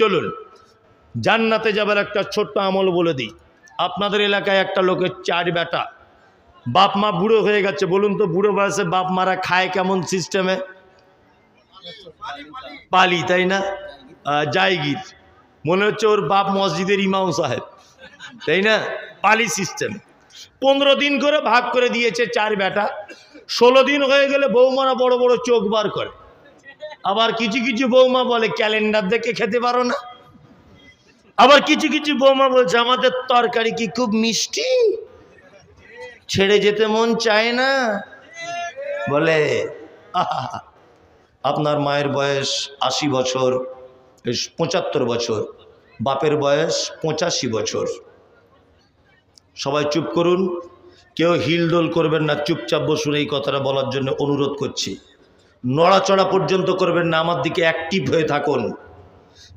চলুন, জান্নাতে যাবার একটা ছোট্ট আমল বলে দিই। আপনাদের এলাকায় একটা লোকের চার বেটা, বাপ মা বুড়ো হয়ে গেছে। বলুন তো, বুড়ো বয়সে বাপ মারা খায় কেমন সিস্টেমে পালি, তাই না? জায়গির। মনে হচ্ছে ওর বাপ মসজিদের ইমাম সাহেব, তাই না? পালি সিস্টেম পনেরো দিন করে ভাগ করে দিয়েছে চার বেটা। ষোলো দিন হয়ে গেলে বৌমারা বড় বড় চোখ বার করে। আবার কিছু কিছু বৌমা বলে, ক্যালেন্ডার দেখে খেতে পারো না। আবার কিছু কিছু বৌমা বলছে, আমাদের তরকারি কি খুব মিষ্টি? ছেড়ে যেতে মন চায় না। বলে আপনার মায়ের বয়স আশি বছর পঁচাত্তর বছর, বাপের বয়স পঁচাশি বছর। সবাই চুপ করুন, কেউ হিলডোল করবেন না, চুপচাপ বসুন, এই কথাটা বলার জন্য অনুরোধ করছি। নড়াচড়া পর্যন্ত করবেন না, আমার দিকে অ্যাক্টিভ হয়ে থাকুন।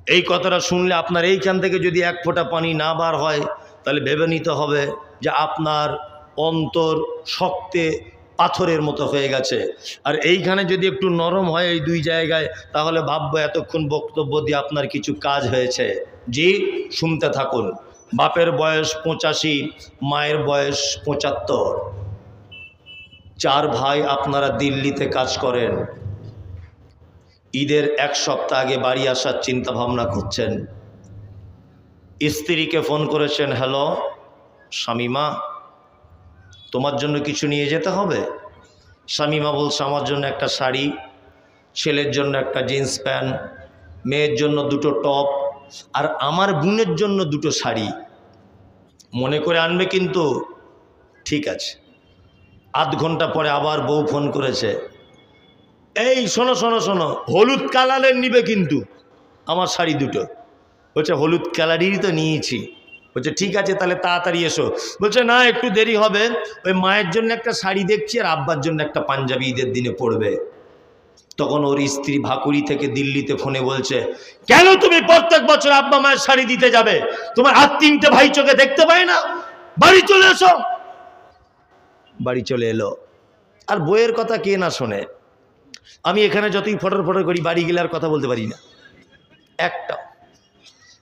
এই কথাটা শুনলে আপনার এইখান থেকে যদি এক ফোঁটা পানি না বার হয়, তাহলে ভেবে নিতে হবে যে আপনার অন্তর শক্তে পাথরের মতো হয়ে গেছে। আর এইখানে যদি একটু নরম হয় এই দুই জায়গায়, তাহলে ভাববো এতক্ষণ বক্তব্য দিয়ে আপনার কিছু কাজ হয়েছে। জি, শুনতে থাকুন। বাপের বয়স পঁচাশি, মায়ের বয়স পঁচাত্তর। চার ভাই আপনারা দিল্লিতে কাজ করেন। ঈদের এক সপ্তাহ আগে বাড়ি আসার চিন্তা ভাবনা করছেন। স্ত্রীকে ফোন করেছেন, হ্যালো স্বামীমা তোমার জন্য কিছু নিয়ে যেতে হবে? স্বামীমা বলছে, আমার জন্য একটা শাড়ি, ছেলের জন্য একটা জিন্স প্যান্ট, মেয়ের জন্য দুটো টপ আর আমার বোনের জন্য দুটো শাড়ি। মনে করে আনবে কিন্তু, ঠিক আছে। আধ ঘণ্টা পরে আবার বউ ফোন করেছে। এই, শোনো শোনো শোনো, হলুদ কালারের নিবে কিন্তু, আমার শাড়ি দুটো। বলছে, হলুদ কালারেরই তো নিয়েছি। বলছে, ঠিক আছে, তাহলে তাড়াতাড়ি এসো। বলছে, না, একটু দেরি হবে। ওই মায়ের জন্য একটা শাড়ি দেখছি, আর আব্বার জন্য একটা পাঞ্জাবি ঈদের দিনে পড়বে তখন ওর স্ত্রী ভাকুরি থেকে দিল্লিতে ফোনে বলছে, কেন তুমি প্রত্যেক বছর আব্বা মায়ের শাড়ি দিতে যাবে? তোমার হাত তিনটে ভাই চোখে দেখতে পায় না। বাড়ি চলে এসো। বাড়ি চলে এলো। আর বইয়ের কথা কে না শোনে? আমি এখানে যতই ফটর ফটর করি, বাড়ি গেলে আর কথা বলতে পারি না। একটা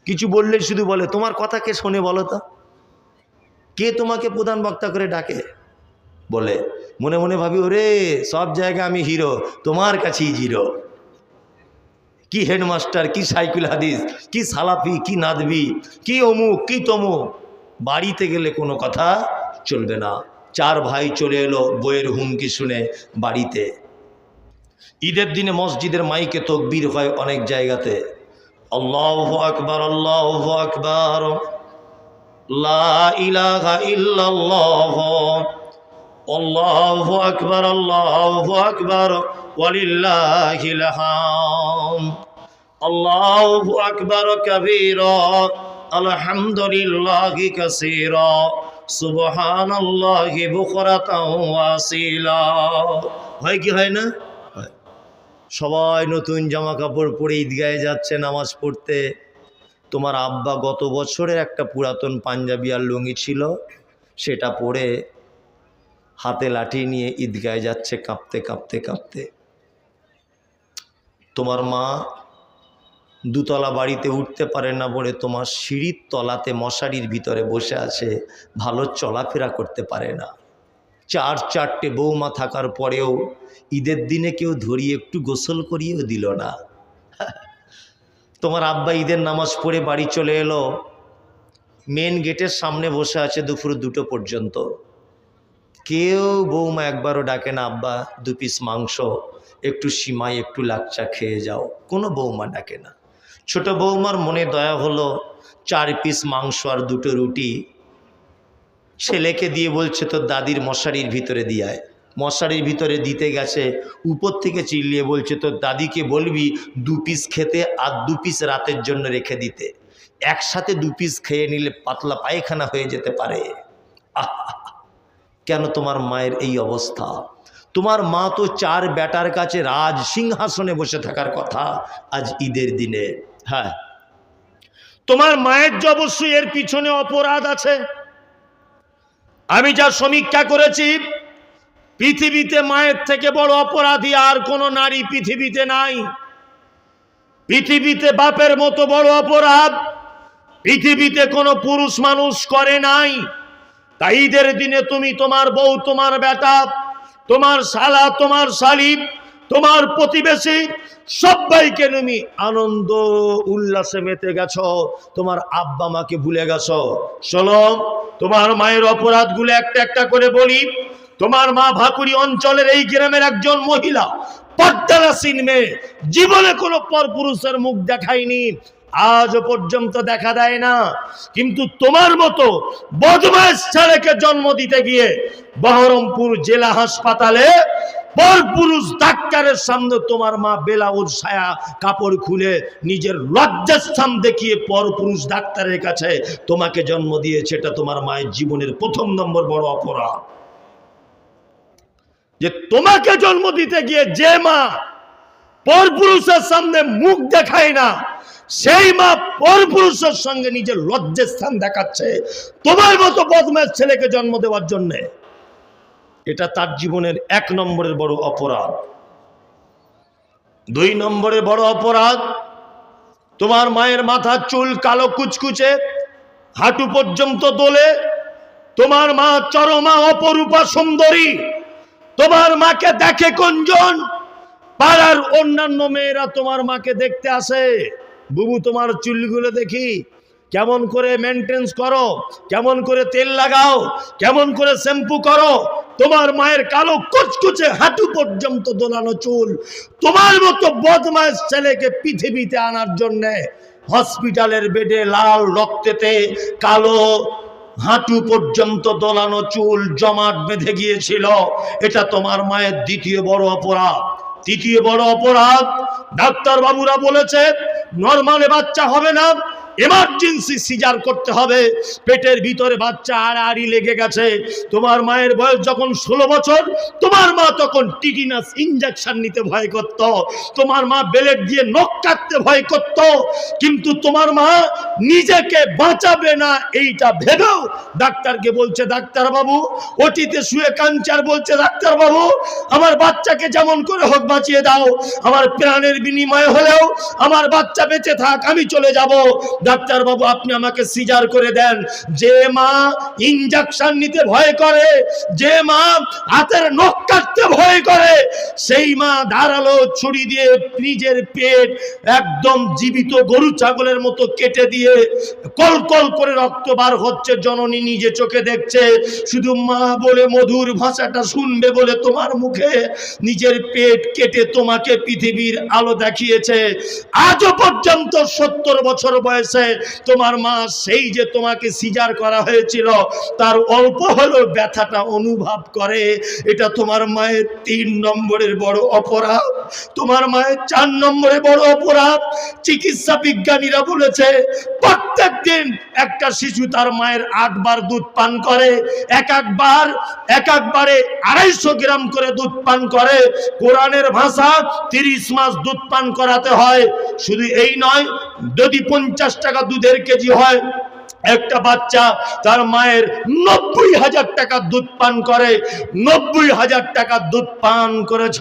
কিছু বললে শুধু বলে, তোমার কথা কে শোনে বলো তো? কে তোমাকে প্রধান বক্তা করে ডাকে? বলে, মনে মনে ভাবি, ওরে, সব জায়গায় আমি হিরো, তোমার কাছেই জিরো। কি হেডমাস্টার, কি সাইকুল হাদিস, কি সালাফি, কি নাদবি, কি অমুক, কি তমুক। বাড়িতে গেলে কোনো কথা চলবে না। চার ভাই চলে এলো বইয়ের হুমকি শুনে বাড়িতে। ঈদের দিনে মসজিদের মাইকে তকবির হয় অনেক জায়গাতে। আল্লাহ আকবর আল্লাহ আকবর। আলহামদুলিল্লাহি সুবহানাল্লাহি হয় কি হয় না। সবাই নতুন জামা কাপড় পরে ঈদগাহে যাচ্ছে নামাজ পড়তে। তোমার আব্বা গত বছরের একটা পুরাতন পাঞ্জাবি আর লুঙ্গি ছিল, সেটা পরে হাতে লাঠি নিয়ে ঈদগায় যাচ্ছে কাঁপতে কাঁপতে কাঁপতে। তোমার মা দুতলা বাড়িতে উঠতে পারে না বলে তোমার সিঁড়ির তলাতে মশারির ভিতরে বসে আছে, ভালো চলাফেরা করতে পারে না। চার চারটে বৌমা থাকার পরেও ঈদের দিনে কেউ ধরিয়ে একটু গোসল করিয়েও দিল না। তোমার আব্বা ঈদের নামাজ পড়ে বাড়ি চলে এলো। মেন গেটের সামনে বসে আছে দুপুর দুটো পর্যন্ত। কেউ বৌমা একবারও ডাকে না, আব্বা, দু পিস মাংস, একটু সিমাই, একটু লাচ্চা খেয়ে যাও। কোনো বৌমা ডাকে না। ছোট বৌমার মনে দয়া হলো, চার পিস মাংস আর দুটো রুটি। ছেলেকে দিয়ে বলছে, তোর দাদির মশারির ভিতরে দিয়ায় মশারির ভিতরে দিতে গেছে, উপর থেকে চিল্লিয়ে বলছে, তোর দাদিকে বলবি দু পিস খেতে আর দু পিস রাতের জন্য রেখে দিতে। একসাথে দু পিস খেয়ে নিলে পাতলা পায়খানা হয়ে যেতে পারে। কেন তোমার মায়ের এই অবস্থা? তোমার মা তো চার বেটার কাছে রাজ সিংহাসনে বসে থাকার কথা আজ ঈদের দিনে। হ্যাঁ। তোমার মায়ের যে অবশ্যই এর পিছনে অপরাধ আছে। আমি যা সমীক্ষা করেছি, পৃথিবীতে মায়ের থেকে বড় অপরাধী আর কোনো নারী পৃথিবীতে নাই। পৃথিবীতে বাপের মতো বড় অপরাধ পৃথিবীতে কোনো পুরুষ মানুষ করে নাই। তাই ঈদের দিনে তুমি তোমার বউ, তোমার বেটা, তোমার শালা, তোমার শালিব তোমার প্রতিবেশী সবাইকে তুমি আনন্দ উল্লাসে মেতে গেছ, তোমার আব্বা মাকে ভুলে গেছ। শোনো, তোমার মায়ের অপরাধগুলো একটা একটা করে বলি। তোমার মা ভাকুরি অঞ্চলের এই গ্রামের একজন মহিলা পদ্মারাসীন মেয়ে, জীবনে কোনো পরপুরুষের মুখ দেখায়নি আজ পর্যন্ত দেখা দেয় না। কিন্তু তোমার মতো বদমাস ছেলেকে জন্ম দিতে গিয়ে বহরমপুর জেলা হাসপাতালে পরপুরুষ ডাক্তারের সামনে তোমার মা বেলাউর ছায়া কাপড় খুলে নিজের লজ্জাস্থান দেখিয়ে পরপুরুষ ডাক্তারের কাছে তোমাকে জন্ম দিয়েছে, এটা তোমার মায়ের জীবনের প্রথম নম্বর বড় অপরাধ। যে তোমাকে জন্ম দিতে গিয়ে যে মা পরপুরুষের সামনে মুখ দেখায় না, সেই মা পরপুরুষের সঙ্গে নিজের লজ্জের স্থান দেখাচ্ছে তোমার মতো বদমের ছেলেকে জন্ম দেওয়ার জন্যে। এটা তার জীবনের এক নম্বরের বড় অপরাধ। দুই নম্বরের বড় অপরাধ, তোমার মায়ের মাথার চুল কালো কুচকুচে, হাঁটু পর্যন্ত দোলে, তোমার মা চরমা অপরূপা সুন্দরী, তোমার মাকে দেখে কোনজন পাড়ার অন্যান্য মেয়েরা তোমার মাকে দেখতে আসে। বুবু তোমার চুলগুলো দেখি কেমন করে মেনটেন্স করো, কেমন করে তেল লাগাও, কেমন করে শ্যাম্পু করো, তোমার মায়ের কালো কুচকুচে হাঁটু পর্যন্ত দোলানো চুল, তোমার মতো বদমাস ছেলেকে পৃথিবীতে আনার জন্যে হসপিটালের বেডে লাল রক্তেতে কালো হাঁটু পর্যন্ত দোলানো চুল জমাট বেঁধে গিয়েছিল। এটা তোমার মায়ের দ্বিতীয় বড় অপরাধ। তৃতীয় বড় অপরাধ ডাক্তার বাবুরা বলেছে নর্মালে বাচ্চা হবে না এমার্জেন্সি সিজার করতে হবে। পেটের ভিতরে বাচ্চা আড়াআড়ি লেগে গেছে। তোমার মায়ের বয়স যখন ষোলো বছর, তোমার মা তখন টিটিনাস ইঞ্জেকশন নিতে ভয় করত। তোমার মা বেলেট দিয়ে নখ কাটতে ভয় করত। কিন্তু তোমার মা নিজেকে বাঁচাবে না, এইটা ভেবেও ডাক্তারকে বলছে ডাক্তার বাবু ওটিতে শুয়ে কাঞ্চার বলছে ডাক্তার বাবু আমার বাচ্চাকে যেমন করে হোক বাঁচিয়ে দাও। আমার প্রাণের বিনিময়ে হলেও আমার বাচ্চা বেঁচে থাক, আমি চলে যাব। ডাক্তার বাবু, আপনি আমাকে সিজার করে দেন। যে মা ইঞ্জেকশন নিতে ভয় করে, যে মা হাতের নখ কাটতে ভয় করে, সেই মা ধারালো ছুরি দিয়ে নিজের পেট একদম জীবিত গরু ছাগলের মতো কেটে দিয়ে কল কল করে রক্ত বার হচ্ছে, জননী নিজে চোখে দেখছে। শুধু মা বলে মধুর ভাষাটা শুনবে বলে তোমার মুখে নিজের পেট কেটে তোমাকে পৃথিবীর আলো দেখিয়েছে। আজও পর্যন্ত সত্তর বছর বয়সে তোমার মা সেই যে তোমাকে সিজার করা হয়েছিল, তার অল্প হলেও ব্যথাটা অনুভব করে। এটা তোমার মায়ের তিন নম্বরের বড় অপরাধ। তোমার মায়ের চার নম্বরে বড় অপরাধ। চিকিৎসা বিজ্ঞানীরা বলেছে, প্রত্যেক দিন একটা শিশু তার মায়ের আটবার দুধ পান করে। এক একবার এক একবারে আড়াইশো গ্রাম করে দুধ পান করে। কোরআনের ভাষা তিরিশ মাস দুধ পান করাতে হয়। শুধু এই নয়, যদি পঞ্চাশ টাকা দুধের কেজি হয়। একটা বাচ্চা তার মায়ের নব্বই হাজার টাকা দুধ পান করে, নব্বই হাজার টাকা দুধ পান করেছ।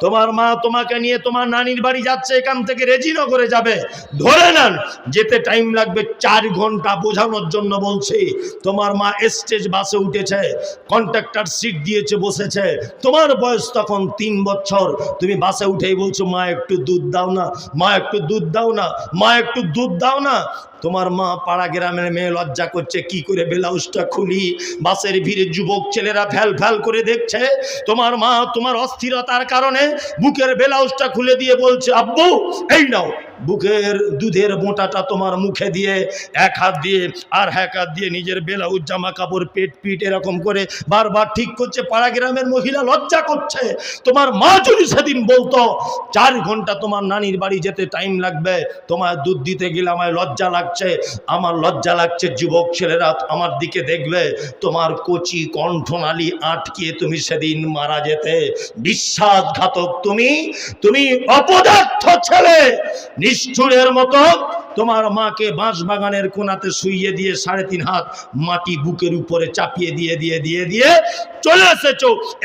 তোমার মা তোমাকে নিয়ে তোমার নানির বাড়ি যাচ্ছে, এখান থেকে রেজিনগরে যাবে। ধরে নেন, যেতে টাইম লাগবে চার ঘণ্টা বোঝানোর জন্য বলছি। তোমার মা স্টেজ বাসে উঠেছে কন্ট্রাক্টর সিট দিয়েছে, বসেছে। তোমার বয়স তখন তিন বছর। তুমি বাসে উঠেই বলছো, মা, একটু দুধ দাও না, মা, একটু দুধ দাও না, মা, একটু দুধ দাও না। তোমার মা পাড়া গ্রামের মেয়ে লজ্জা করছে, কি করে ব্লাউজটা খুলি? বাসের ভিড়ে যুবক ছেলেরা ফ্যাল ফ্যাল করে দেখছে, তোমার মা তোমার অস্থিরতার কারণে বুকের ব্লাউজটা খুলে দিয়ে বলছে, আব্বু, এই নাও। বুকের দুধের মোটাটা তোমার মুখে দিয়ে এক হাত দিয়ে আর এক হাত দিয়ে নিজের ব্লাউজ জামা কাপড় পেট পিট এরকম করে বারবার ঠিক করছে। পাড়া গ্রামের মহিলা লজ্জা করছে। তোমার মা যদি সেদিন বলতো, চার ঘণ্টা তোমার নানির বাড়ি যেতে টাইম লাগবে তোমার দুধ দিতে গেলে আমায় লজ্জা লাগছে, আমার লজ্জা লাগছে, যুবক ছেলেরা, আমার দিকে দেখবে, তোমার কচি কণ্ঠনালী আটকে তুমি সেদিন মারা যেতে। বিশ্বাসঘাতক তুমি তুমি অপদার্থ ছেলে, নিষ্ঠুরের মতো তোমার মাকে বাঁশ বাগানের কোনাতে শুইয়ে দিয়ে সাড়ে তিন হাত মাটি বুকের উপরে চাপিয়ে দিয়ে দিয়ে দিয়ে দিয়ে চলে এসেছ।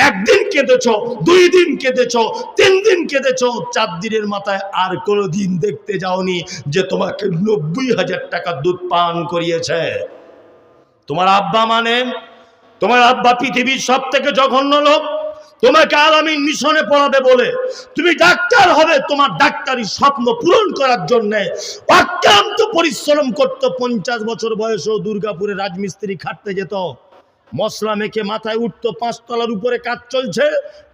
একদিন কেঁদেছো, দুই দিন কেঁদেছ, তিন দিন কেঁদেছো। চার দিনের মাথায় আর কোনো দিন দেখতে যাওনি যে তোমাকে নব্বই হাজার টাকা দুধ পান করিয়েছে। তোমার আব্বা মানে তোমার আব্বা পৃথিবীর সব থেকে জঘন্য লোক। তোমাকে আলামিন মিশনে পড়াবে বলে। তুমি ডাক্তার হবে, তোমার ডাক্তারি স্বপ্ন পূরণ করার জন্য অক্লান্ত পরিশ্রম করতো। পঞ্চাশ বছর বয়সেও দুর্গাপুরে রাজমিস্ত্রি খাটতে যেত। মশলা মেখে মাথায় উঠতো পাঁচতলার উপরে কাজ চলছে।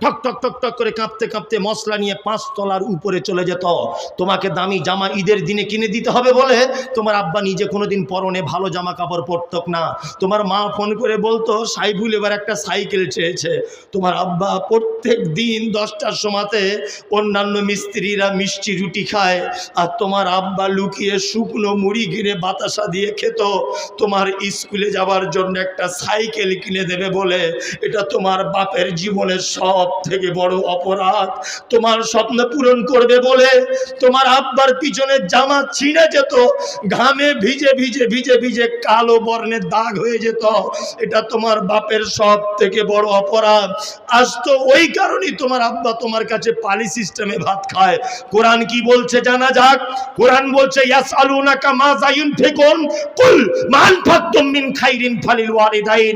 ঠক ঠক ঠক ঠক করে কাঁপতে কাঁপতে মশলা নিয়ে পাঁচতলার উপরে চলে যেত। তোমাকে দামি জামা ঈদের দিনে কিনে দিতে হবে বলে তোমার আব্বা নিজে কোনোদিন পরনে ভালো জামা কাপড় পরতক না। তোমার মা ফোন করে বলতো, সাইফুল এবার একটা সাইকেল চেয়েছে। তোমার আব্বা প্রত্যেক দিন দশটার সময়তে অন্যান্য মিস্ত্রিরা মিষ্টি রুটি খায় আর তোমার আব্বা লুকিয়ে শুকনো মুড়ি কিনে বাতাসা দিয়ে খেত। তোমার স্কুলে যাওয়ার জন্য একটা সাইকেল কিনে দেবে বলে, এটা তোমার বাপের জীবনের সব থেকে বড় অপরাধ। তোমার স্বপ্ন পূরণ করবে বলে, তোমার আব্বার পিছনে জামা ছিঁড়ে যেত, ঘামে ভিজে ভিজে ভিজে ভিজে কালো বর্ণের দাগ হয়ে যেত। এটা তোমার বাপের সব থেকে বড় অপরাধ। আজ তো ওই কারণেই তোমার আব্বা তোমার কাছে পালি সিস্টেমে ভাত খায়। কোরআন কি বলছে জানা যাক? কোরআন বলছে, ইয়াসআলুনাকা মা যায়ুনফিকুন, কুল মান ফাকতুম মিন খাইরিন ফালিল ওয়ালিদাইন।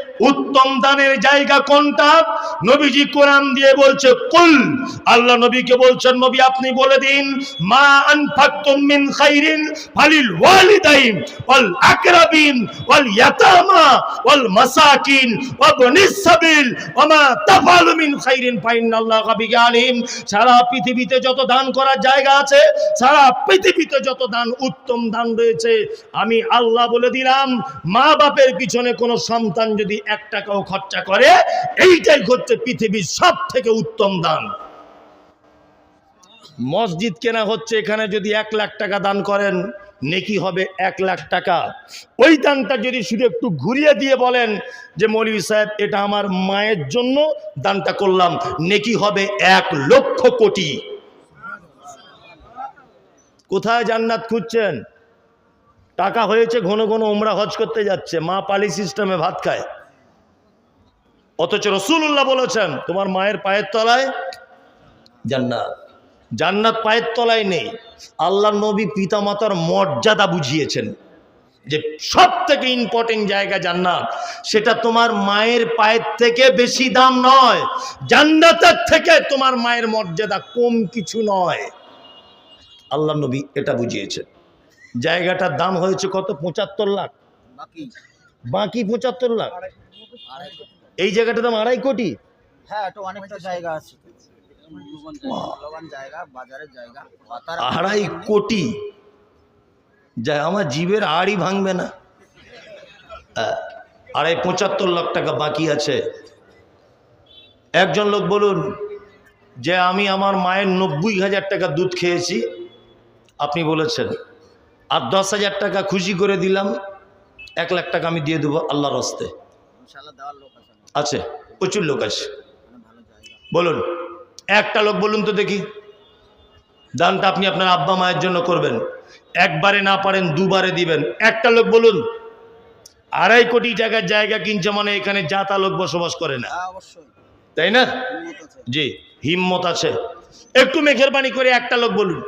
উত্তম দানের জায়গা কোনটা? নবীজি কোরআন দিয়ে বলছে, কুল। আল্লাহ নবীকে বলছেন, নবী, আপনি বলে দিন, মা আনফাকতুম মিন খাইরিন ফালিল ওয়ালিদাইন ওয়াল আকরাবিন ওয়াল ইয়াতামা ওয়াল মাসাকিন ওয়া বনিস সাবিল ওয়া মা তাফআলু মিন খাইরিন ফাইন্নাল্লাহা বিহি আলিম। সারা পৃথিবীতে যত দান করার জায়গা আছে, সারা পৃথিবীতে যত দান, উত্তম দান রয়েছে। আমি আল্লাহ বলে দিলাম মা বাপের পিছনে কোনো সন্তান যদি এক টাকাও খরচা করে, এইটাই হচ্ছে পৃথিবীর সব থেকে উত্তম দান। মসজিদ কেনা হচ্ছে এখানে যদি এক লাখ টাকা দান করেন, নেকি হবে এক লাখ টাকা। ওই দানটা যদি শুধু একটু ঘুরিয়ে দিয়ে বলেন যে, মৌলী সাহেব, এটা আমার মায়ের জন্য দানটা করলাম, নেকি হবে এক লক্ষ কোটি। কোথায় জান্নাত খুঁজছেন? টাকা হয়েছে ঘন ঘন, ওমরা হজ করতে যাচ্ছে, মা পালি সিস্টেমে ভাত খায়। অথচ রসুল্লাহ বলেছেন তোমার মায়ের পায়ের তলায় জান্নাত। জান্নাত পায়ের তলায় নেই। আল্লাহ নবী পিতামাতার মর্যাদা বুঝিয়েছেন যে সব থেকে ইম্পর্টেন্ট জায়গা জান্নাত। সেটা তোমার মায়ের পায়ের থেকে বেশি দাম নয় জান্নাতের থেকে তোমার মায়ের মর্যাদা কম কিছু নয়। আল্লাহ নবী এটা বুঝিয়েছেন। জায়গাটার দাম হয়েছে কত? পঁচাত্তর লাখ। বাকি। বাকি পঁচাত্তর লাখ। আড়াই এই জায়গাটার দাম আড়াই কোটি? হ্যাঁ এটা অনেকটা জায়গা আছে। জায়গা বাজারের জায়গা আড়াই কোটি? যা আমার জীবের আড়ই ভাঙবে না। আহ, আড়াই পঁচাত্তর লাখ টাকা বাকি আছে। একজন লোক বলুন যে আমি আমার মায়ের নব্বই হাজার টাকা দুধ খেয়েছি আপনি বলেছেন আর দশ হাজার টাকা খুশি করে দিলাম এক লাখ টাকা আমি দিয়ে দেবো আল্লাহর হস্তে। আছে প্রচুর লোক আছে। বলুন একটা লোক বলুন তো দেখি। দানটা আপনি আপনার আব্বা মায়ের জন্য করবেন। একবারে না পারেন দুবারে দিবেন। একটা লোক বলুন আড়াই কোটি টাকার জায়গা কিনছে মানে এখানে জাতা লোক বসবাস করে না। হ্যাঁ তাই না? জি হিম্মত আছে। একটু মেঘের বাণী করে একটা লোক বলুন।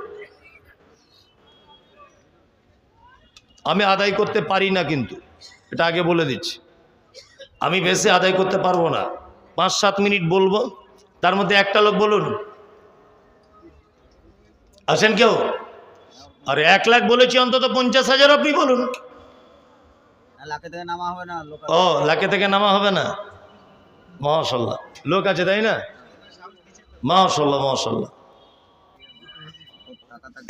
আমি আদায় করতে পারি না কিন্তু এটা আগে বলে দিচ্ছি। আমি বেশি আদায় করতে পারব না। পাঁচ সাত মিনিট বলব তার মধ্যে একটা লোক বলুন। আছেন কেউ? আরে এক লাখ বলেছি অন্তত পঞ্চাশ হাজার আপনি বলুন। লাখে থেকে নামা হবে না লোক ও লাখে থেকে নামা হবে না। মহাশাল্লাহ লোক আছে তাই না? মহাশাল্লাহ মহাশাল্লাহ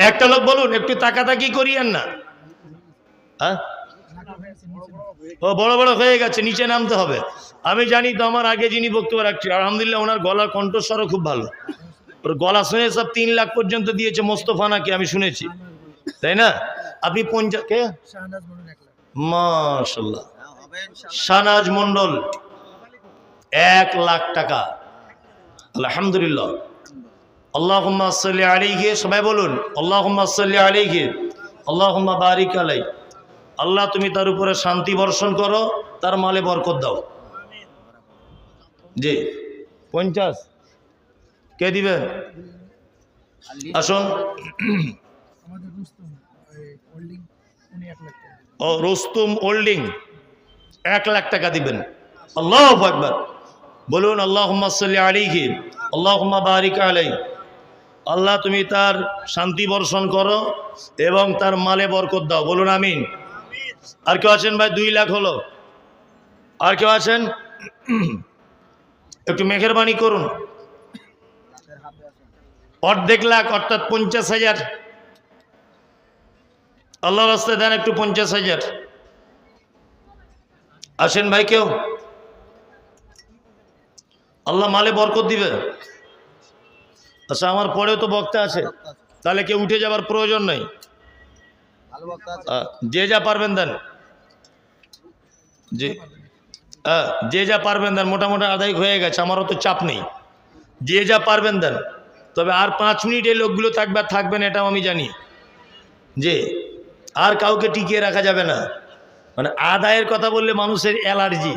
একটা লোক বলুন একটু তাকাতাকি করিয়েন না। হ্যাঁ? ও বড় বড় হয়ে গেছে নিচে নামতে হবে। আমি জানি তো আমার আগে যিনি বক্তব্য রাখছি আলহামদুলিল্লাহ ওনার গলার কণ্ঠস্বরও খুব ভালো। ওর গলা শুনে সব তিন লাখ পর্যন্ত দিয়েছে মোস্তফা নাকি আমি শুনেছি। তাই না? আপনি পঞ্চাশ কে? মাশাল্লাহ শাহনাজ মন্ডল এক লাখ টাকা। আলহামদুলিল্লাহ। আল্লাহ সাল্লি আলাইহি সবাই বলুন আল্লাহ সাল্লি আলাইহি আল্লাহ বারিক আলাই আল্লাহ তুমি তার উপরে শান্তি বর্ষণ করো, তার মালে বরকত দাও। জি। পঞ্চাশ। কে দিবেন আসুন। ও, রুস্তুম ওল্ডিং এক লাখ টাকা দিবেন। আল্লাহ একবার বলুন আল্লাহ আলিহি আল্লাহ বারিক আলাই। আল্লাহ তুমি তার শান্তি বর্ষণ করো এবং তার মালে বরকত দাও। বলুন, আমিন। আর কেউ আছেন ভাই? দুই লাখ হলো। আর কেউ আছেন? একটু মেহেরবানি করুন। অর্ধেক লাখ, অর্থাৎ পঞ্চাশ হাজার। আল্লাহ রাস্তায় দেন একটু পঞ্চাশ হাজার। আসেন ভাই কেউ? আল্লাহ মালে বরকত দিবে। আচ্ছা আমার পরেও তো বক্তা আছে। তাহলে কেউ উঠে যাবার প্রয়োজন নেই। যে যা পারবেন দেন। যে যে যা পারবেন দেন, মোটামুটি আদায় হয়ে গেছে, আমারও তো চাপ নেই। যে যা পারবেন দেন। তবে আর পাঁচ মিনিট এই লোকগুলো থাকবে আর থাকবেন এটাও আমি জানি। যে আর কাউকে টিকিয়ে রাখা যাবে না। মানে আদায়ের কথা বললে মানুষের অ্যালার্জি।